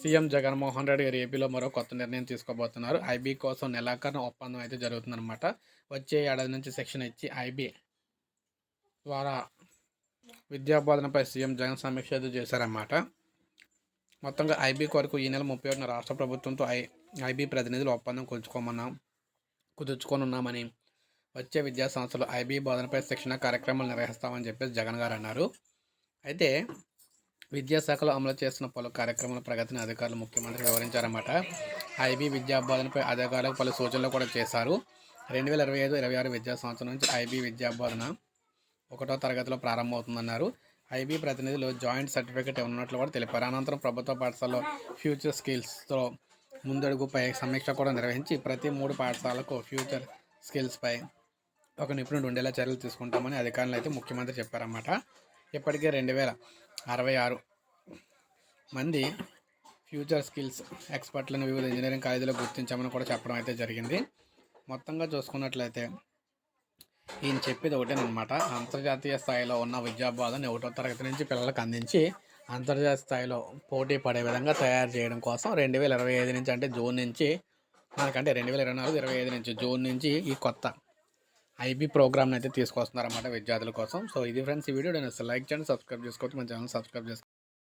CM Jaganmohan Reddy గారు ఏపీలో మరో కొత్త నిర్ణయం తీసుకోబోతున్నారు. ఐబీ కోసం నెలాఖరున ఒప్పందం అయితే జరుగుతుందన్నమాట. వచ్చే ఏడాది నుంచి శిక్షణ ఇచ్చి ఐబీ ద్వారా విద్యా బోధనపై సీఎం జగన్ సమీక్ష అయితే చేశారన్నమాట. మొత్తంగా ఐబీ కొరకు ఈ నెల ముప్పై ఒకటిన రాష్ట్ర ప్రభుత్వంతో ఐ ఐబీ ప్రతినిధులు ఒప్పందం కుదుర్చుకోమన్నాం కుదుర్చుకోనున్నామని వచ్చే విద్యా సంస్థలు ఐబీ బోధనపై శిక్షణ కార్యక్రమాలు నిర్వహిస్తామని చెప్పేసి జగన్ గారు అన్నారు. అయితే విద్యాశాఖలో అమలు చేస్తున్న పలు కార్యక్రమాల ప్రగతిని అధికారులు ముఖ్యమంత్రి వివరించారన్నమాట. ఐబీ విద్యా బోధనపై అధికారులకు పలు సూచనలు కూడా చేశారు. రెండు వేల ఇరవై ఐదు ఇరవై ఆరు విద్యా సంవత్సరం నుంచి ఐబీ విద్యా బోధన ఒకటో తరగతిలో ప్రారంభమవుతుందన్నారు. ఐబీ ప్రతినిధులు జాయింట్ సర్టిఫికేట్ ఉన్నట్లు కూడా తెలిపారు. అనంతరం ప్రభుత్వ పాఠశాలలో ఫ్యూచర్ స్కిల్స్తో ముందడుగుపై సమీక్ష కూడా నిర్వహించి ప్రతి మూడు పాఠశాలకు ఫ్యూచర్ స్కిల్స్పై ఒక నిపుణుడు ఉండేలా చర్యలు తీసుకుంటామని అధికారులు అయితే ముఖ్యమంత్రి చెప్పారన్నమాట. ఇప్పటికే రెండు వేల అరవై ఆరు మంది ఫ్యూచర్ స్కిల్స్ ఎక్స్పర్ట్లను వివిధ ఇంజనీరింగ్ కాలేజీలో గుర్తించామని కూడా చెప్పడం అయితే జరిగింది. మొత్తంగా చూసుకున్నట్లయితే ఈయన చెప్పేది ఒకటేనమాట అంతర్జాతీయ స్థాయిలో ఉన్న విద్యాబోధన ఒకటో తరగతి నుంచి పిల్లలకు అందించి అంతర్జాతీయ స్థాయిలో పోటీ పడే విధంగా తయారు చేయడం కోసం రెండు వేల ఇరవై ఐదు నుంచి అంటే జూన్ నుంచి మనకంటే రెండు వేల ఇరవై నాలుగు ఇరవై ఐదు నుంచి జూన్ నుంచి ఈ కొత్త ఐబీ ప్రోగ్రామ్ని అయితే తీసుకొస్తున్నారన్నమాట విద్యార్థుల కోసం. సో ఇది ఫ్రెండ్స్ ఈ వీడియో. నేను లైక్ చేయండి సబ్స్క్రైబ్ చేసుకోవచ్చు మన ఛానల్ సబ్స్క్రైబ్ చేసుకోండి